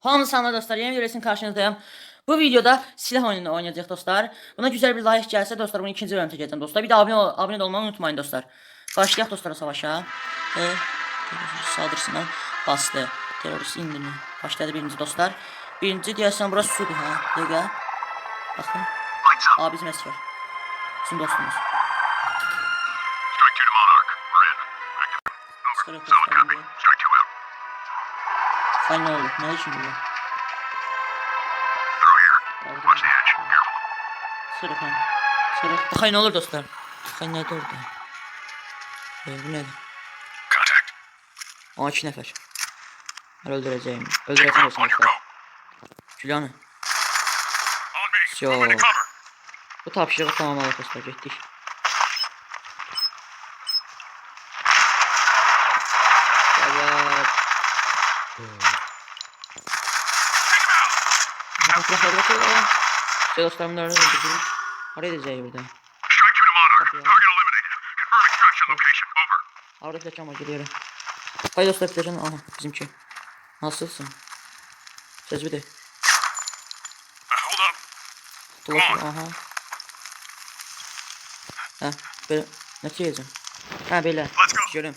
Hamınız salamlar dostlar. Yeni bir resim karşınızdayım. Bu videoda silah oyununu oynayacağız dostlar. Buna güzel bir like gelse dostlar bunu ikinci bölüm çekeceğim dostlar. Bir de abone, ol abone olmayı unutmayın dostlar. Başlayalım dostlar savaşa. Ve saldırısına bastı. Terörist indirme. Başladı birinci dostlar. Birinci diyesen burası sudur ha. Lega. Bakın. Abi bizim esker. Bizim dostumuz. Strike Sen ne oldu? Ne. Sıra kan. Sıra. Bakayım ne olur dostlar. Bakayım ne orada. Ee, bu nedir? Contact. O iki nefer. Ben öldüreceğim. Öldüreceğim dostlar. Julian'ı. On me. Yo. Moving to cover. Bu tapşırığı tamamladık dostlar. Getdik. Şey dostlarımın da öyle öldürdük. Oraya gideceğiz location. Over. Orada flaşam var geliyorum. Hay dostlar flaşam. Aha bizimki. Nasılsın? Söz bir de. Dolaşıyor aha. Ha böyle ne diyeceğim? Ha böyle. Görüm.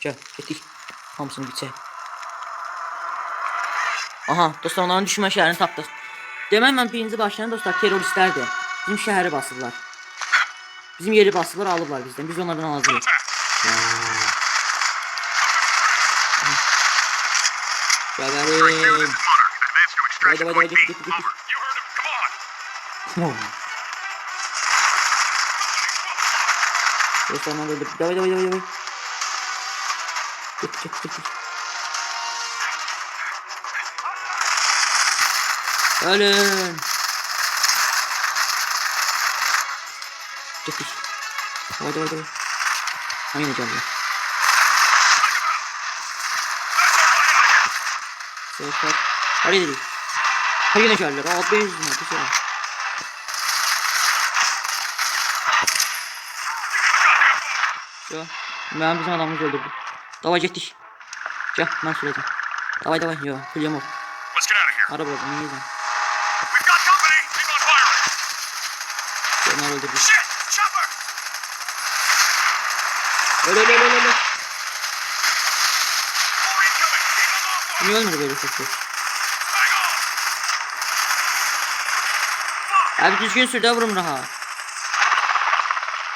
Gel gittik. Hamısını biçe. Aha dostlar onların düşmə şəhərini tapdıq. Deməmən birinci başlayan dostlar teröristlərdir. Bizim şəhəri basırlar. Bizim yeri basırlar, alıblar bizdən. Biz onlardan alacağıq. Gəbərim. Haydi haydi haydi git git git. Dostlar, hadi. Davay davay davay davay. Git git git. Ölün. Git git. Davay davay davay. Aynı canlı. Sıra sıra. Hadi dedik. Hadi yine şöyle. Rahat. Bir şey. Yo. Ben bizim adamımızı öldürdüm. Davay getdik. Gel ben süreceğim. Davay davay. Yo. Hülyam ol. Araba oldu. Niye Onlar öldürdü. Shit. Chopper. Öl öl öl öl. Niye ölmedi böyle çok çok? Abi düzgün sür de vurum on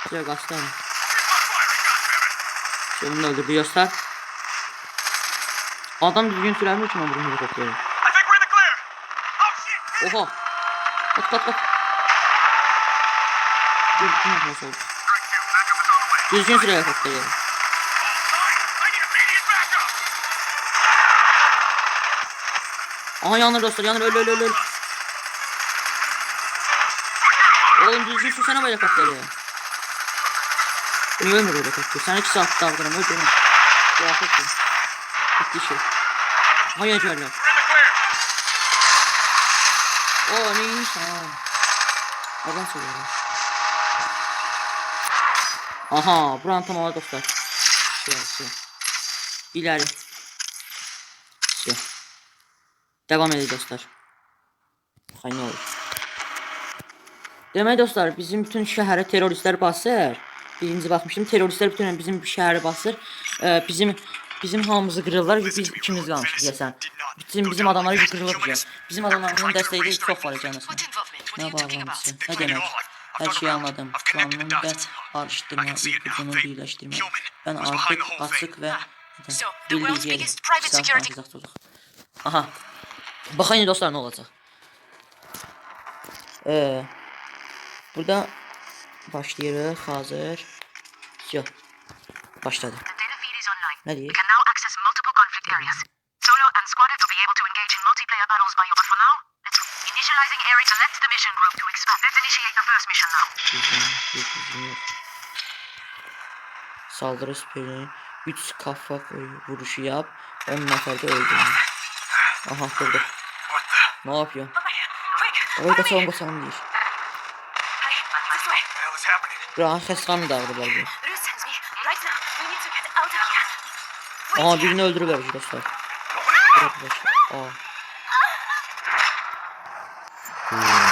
firing. Goddammit. Şey bunu öldürdü göster. Adam düzgün süremiyor ki ben vurum helikopteri. Oh. Oha. Kaç kaç kaç. Dur, dur, nasıl oldu? Düzgün süre backup. Aha yanır dostlar yanır öl öl öl öl. Oğlum düzgün sürsene bu helikopteri. Niye ölmüyor helikopter? Sen iki saat daldırım öl canım. Ya affettim. Bitti şey. The clear. Oo neymiş ha. Oradan söylüyor. Aha buranın tamamı dostlar. Şey şey. İleri. Devam edelim dostlar. Hay ne olur. Demək dostlar bizim bütün şəhərə terroristlər basır. Birinci baxmışdım terroristlər bütün bizim şəhəri basır. Ee, bizim bizim hamımızı qırırlar biz ikimiz qalmışıq deyəsən. Bizim bizim adamları qırırlar bizə. Bizim adamlarımızın dəstəyi də çox var canısına. What involvement? What are Her şeyi anladım. Planını da araştırma, ipucunu birleştirme. Ben artık açık ve biggest private security Aha. Bakın dostlar ne olacak. Ee, burada başlayırıq hazır. Yok. Başladı. The data 820 Saldırı speli 3 kafa vuruşu yap. 10 neferde öldürün Aha burada. Ne yapıyor? Orada son basalım değil. Rahat seslam da burada bu Aa birini öldürürler arkadaşlar Aa. Hmm.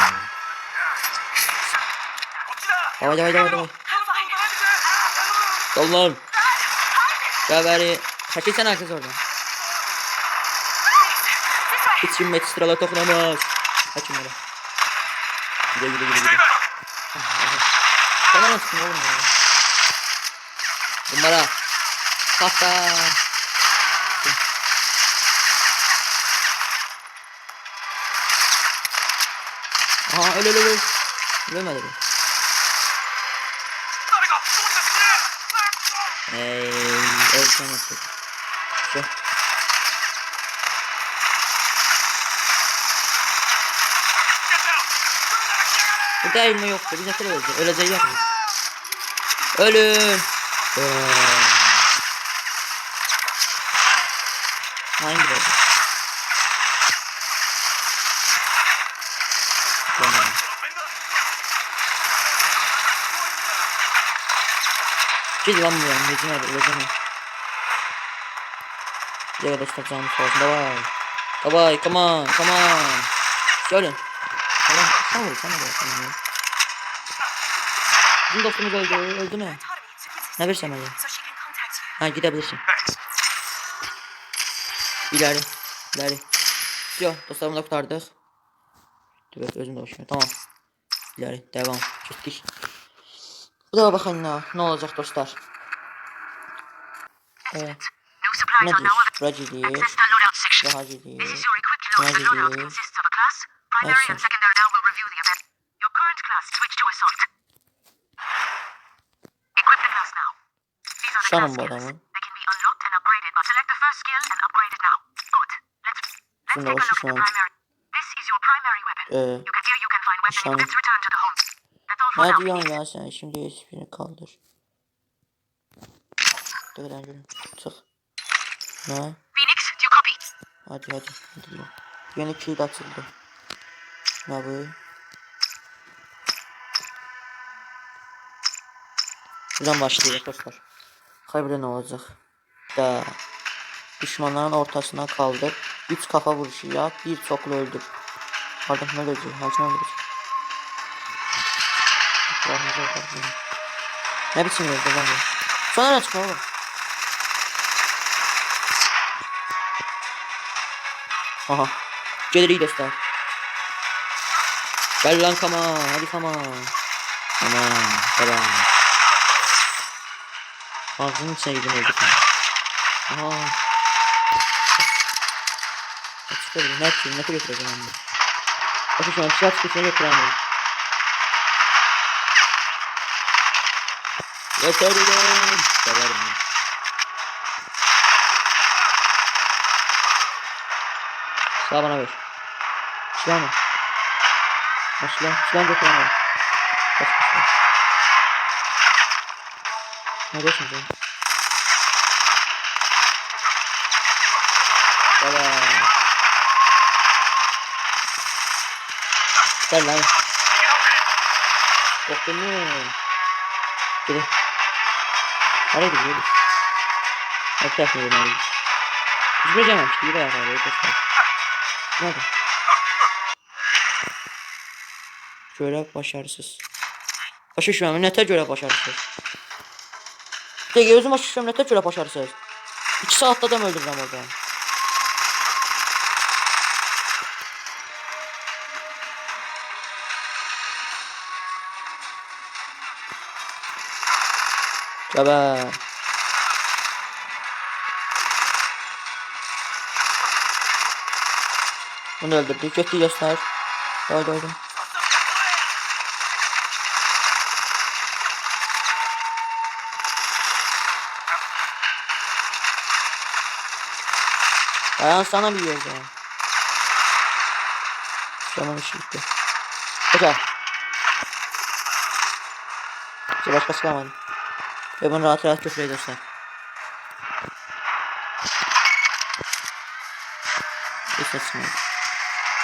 Aa. Davay davay davay davay. Dol lan. Gel bari. Çekilsene kız oradan. Hiç ümmet sıralar dokunamaz. Kaç numara. Güle güle güle güle. Sana nasılsın oğlum ya? Bunlara. Kahta. Aha öl öl. öl. Ölmedi Ölsene artık. Şu. Bu değil mi yoktu? Biz ne kadar öleceğiz? Öleceğiz ya. Ölün. Ee. Hangi oldu? Tamam. Git lan buraya. Metin abi öleceğim. Diğer dostlar canım sağ olsun. Bye bye. Bye bye. Come on. Come on. Gelin. Tamam. Sen vur. Sen vur. Bizim dostumuz öldü. Öldü mü? Ne bir şey Ha gidebilirsin. İleri. İleri. Yo dostlarımı da kurtardık. Dur özüm de. Tamam. İleri. Devam. Gittik. Bu da bakın ne, ne olacak dostlar. Ee, ne diyorsun? These are the Şanım class bu skills. adamı. They can be unlocked and upgraded, but select the first skill and upgrade it now. Good. Let's let's Şimdi take a look at the başlayalım. primary. This is your primary weapon. Ee, You can here you can find weapon. Şanım. Let's return to the home. That's all for ne diyorsun ya sen? Şimdi esprini kaldır. Dur gülüm. Çık. Ne? Phoenix, you copy? Hadi hadi. hadi. Yeni kilit açıldı. Ne bu? Buradan başlayacak dostlar. Kaybeden ne olacak? Da. Düşmanların ortasına kaldı. Üç kafa vuruşu yap. Bir çoklu öldür. Pardon ne? Hakim öldürecek. Allah'ım, Allah'ım. Ne biçim öldü lan bu? Sonra ne çıkma oğlum? Aha. Gelir iyi dostlar. Gel lan kama. Hadi kama. Aman. Tamam. Ağzının içine gidin öldük. Aha. Açıklayabilirim. Ne yapayım? Ne götüreceğim onu? Bakın şu an silah çıkışına götüremiyorum. Yeterim. Severim. Silah bana ver. Silah mı? Ha silah, silah götüremem. Kaç silah. Neredesin sen? Selam. Gel lan. Korktun mu? Gidin. Nereye gidiyoruz? Etraf mı yöneliyoruz? Biz buraya gelmemiştik. Bir daha var. Nerede? Görev başarısız. Başa düşmem. Nətə görə başarısız? Dəqiqə özüm başa düşməm. Nətə görə başarısız? 2 saatdə adam öldürürəm orada. Gəbər. Bunu öldürdük. Getdik göstər. Haydi haydi. Dayan sana bir yolda. Tamam işi bitti. Peki. İşte başkası kalmadı. Ve bunu rahat rahat küfür ediyorsun. Bir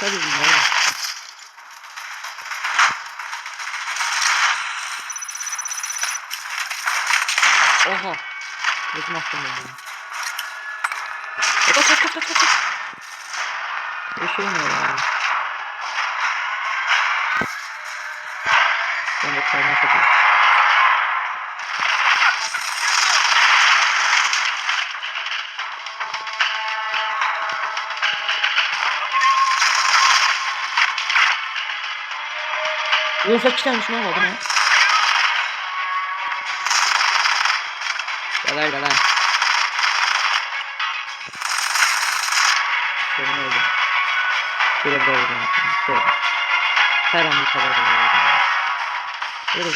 Tabii bunlar. Oha. Gözüm attım bunu. Kaç kaç kaç kaç. Yaşayamıyor ya. Ben de karnına kapıyorum. Yoksa iki tane düşman vardı mı? Geber de lan. Sorun öldü. Şöyle bir doğru Şöyle. Her an bir kadar da doğru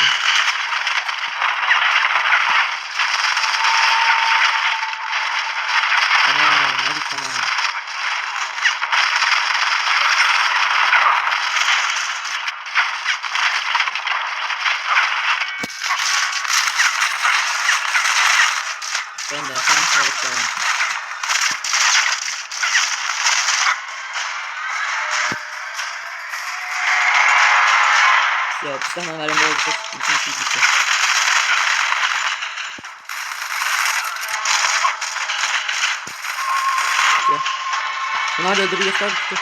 Bunlar da ödülü göster. 9.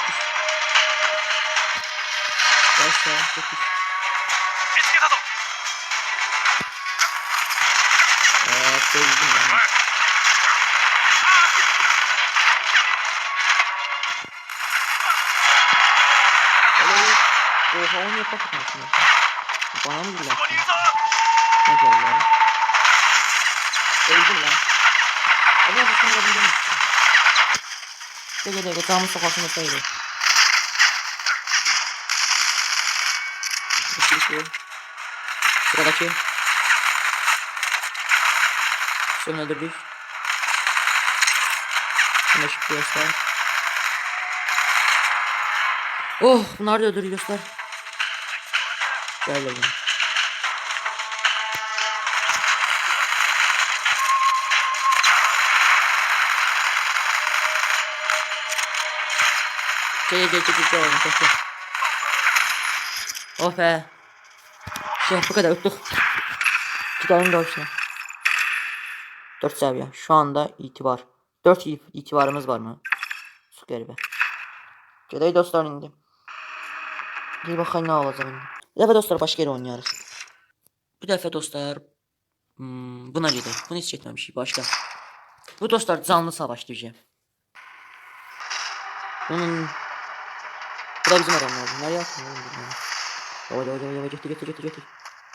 5 saat 9. Eee sevdim ben. Oha onu yapak atmasın. Bana mı gülüyor? Ne gel ya? Öldüm lan. Ama bu sanırım Gel gel tamam sokakını sayılır. Sıradaki. Son öldürdük. Şuna şık göster. Oh bunlar da öldürdü göster. Gel gel gel gel gel gel. Oh be. Şey bu kadar öptük. Gidelim doğrusuna. 4 seviye. Şu anda itibar. 4 itibarımız var mı? Su garibe. Gedək dostlar indi. Bir baxayım nə olacaq indi. Bu dəfə dostlar başqa yerə oynayarıq. Bu dəfə dostlar hmm, buna gedək. Bunu heç getməmişik başqa. Bu dostlar canlı savaş diyeceğim. Bunun Bu da bizim adamlar. Nereye attın oğlum bunu? Hava hava hava gitti gitti gitti gitti.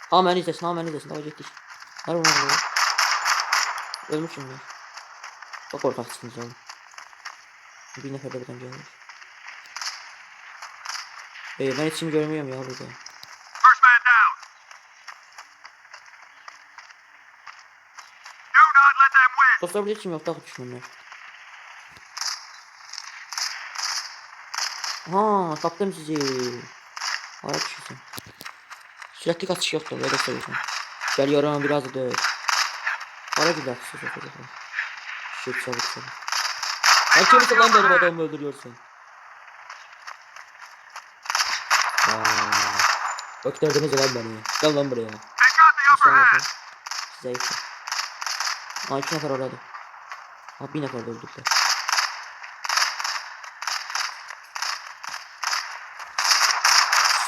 Ha beni izlesin ha beni izlesin hava gittik. Nerede onu vuruyor? Ölmüşüm ya. Çok korkaksınız oğlum. Bir nefer de buradan gelmiş. Ee, ben hiç görmüyorum ya burada. Dostlar burada hiçim yok daha düşmanlar. Ha kaptım sizi. Ara kişisin. Sürekli kaçış yoktu böyle söyleyeceğim. Geliyorum biraz da dövüş. Ara bir dakika söz yapacağım. Şut çabuk çabuk. Sen kimsin lan benim adamımı öldürüyorsun? Aa, Öktürdünüz lan beni. Gel lan buraya. Zayıf. Aa iki nefer orada. Aa bir nefer öldürdüler.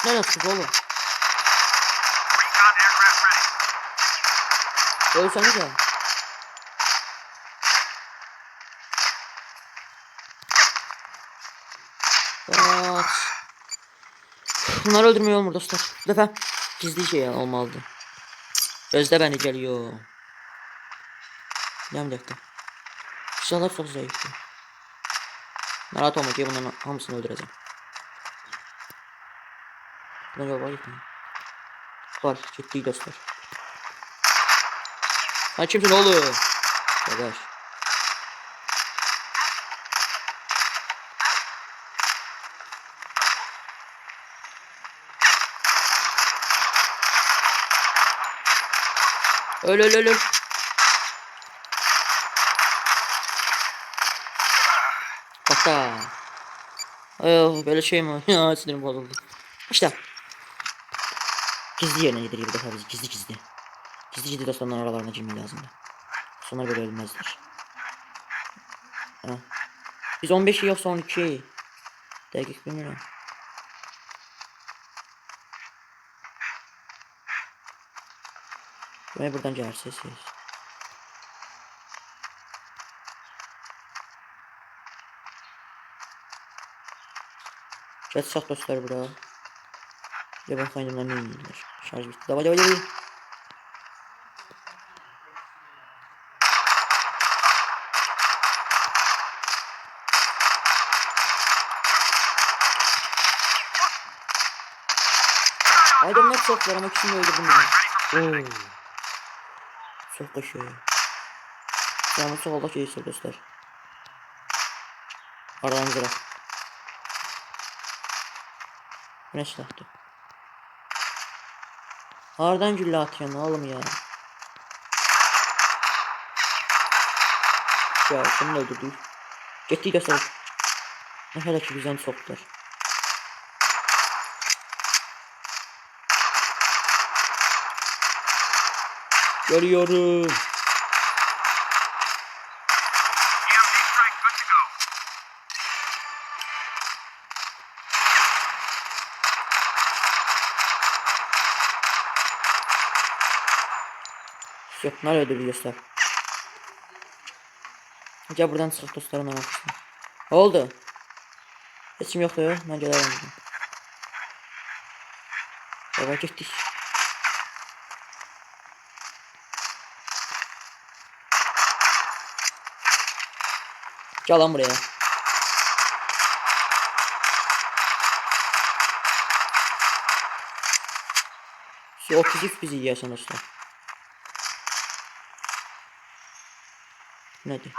Ne yapıyorsunuz oğlum? Ölseniz ya. Evet. Bunları öldürmeye olmur dostlar. Bu defa gizli şey olmalıdı. Özde beni geliyor. Bir dakika. Silahlar çok zayıftı. Narahat olma ki bunların hamısını öldüreceğim. Buna galiba gitmiyor. Var gitti dostlar. Lan kimsin oğlum? Arkadaş. Öl öl öl öl. Hatta. Ay, böyle şey mi? Ya sinirim bozuldu. İşte. Gizli yerine gidiyor bu defa bizi. Gizli gizli. Gizli gizli dostlarının aralarına girmek lazımdı. Sonra böyle ölmezler. Ha. Biz 15 yoksa 12 Dakik bilmiyorum. Ve buradan gelirsiniz siz. Geçsek dostlar bura. Bakayım bunlar ne yiyorlar. Şarj bitti. Davay davay davay. Adamlar çok var ama de öldürdüm bugün. Oo. Çok kaşıyor. Yalnız solda şey dostlar. Aradan zıra. Güneş tahtı. Hardan gülle atıyorsun oğlum ya. Ya şunu da öldürdük. Gitti dostlar. Ne kadar ki bizden soktular. Geliyorum. EMP strike good to go. Yok nerede öldürüyorlar? Gel buradan çık dostlarım hemen. Ne oldu? Hiçim yok ya. Ben gelirim. buradan. Baba gittik. Gel lan buraya. Şu 33 bizi yiyorsun dostlar. Mobilized.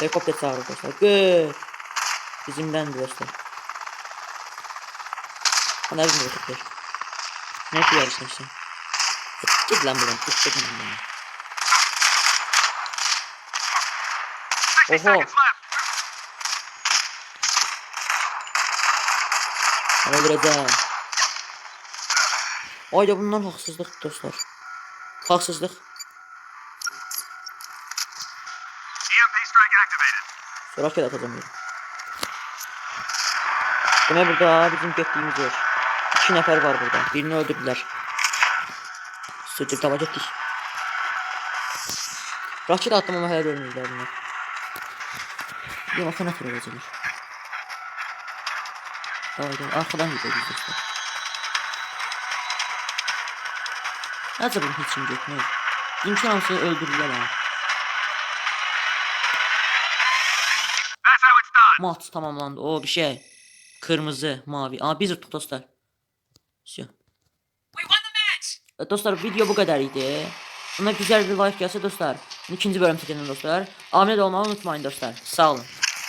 Helikopter çağırdı dostlar. Good. Bizimden dostlar. Bana bizim helikopter. Ne yapıyorsun sen? Git lan buradan. Git git buradan. 60 Oho. öldüreceğim. Ayda bunlar haksızlık dostlar. Haksızlık. Sonra kere atacağım. Demek burada bizim gittiğimiz yer. İki nefer var burada. Birini öldürdüler. Sıçır tava gittik. Raket attım ama hala ölmüyorlar bunlar. Bir bakın atır olacaklar. Davay davay arkadan gidiyor biz dostlar. Acaba bunun için gitmeyiz. İmkan olsa öldürürler ha. Mat tamamlandı. O bir şey. Kırmızı, mavi. Aa biz tuttuk dostlar. Şu. E, Dostlar video bu kadar idi. Buna güzel bir like gelse dostlar. İkinci bölüm çekelim dostlar. Abone olmayı unutmayın dostlar. Sağ olun.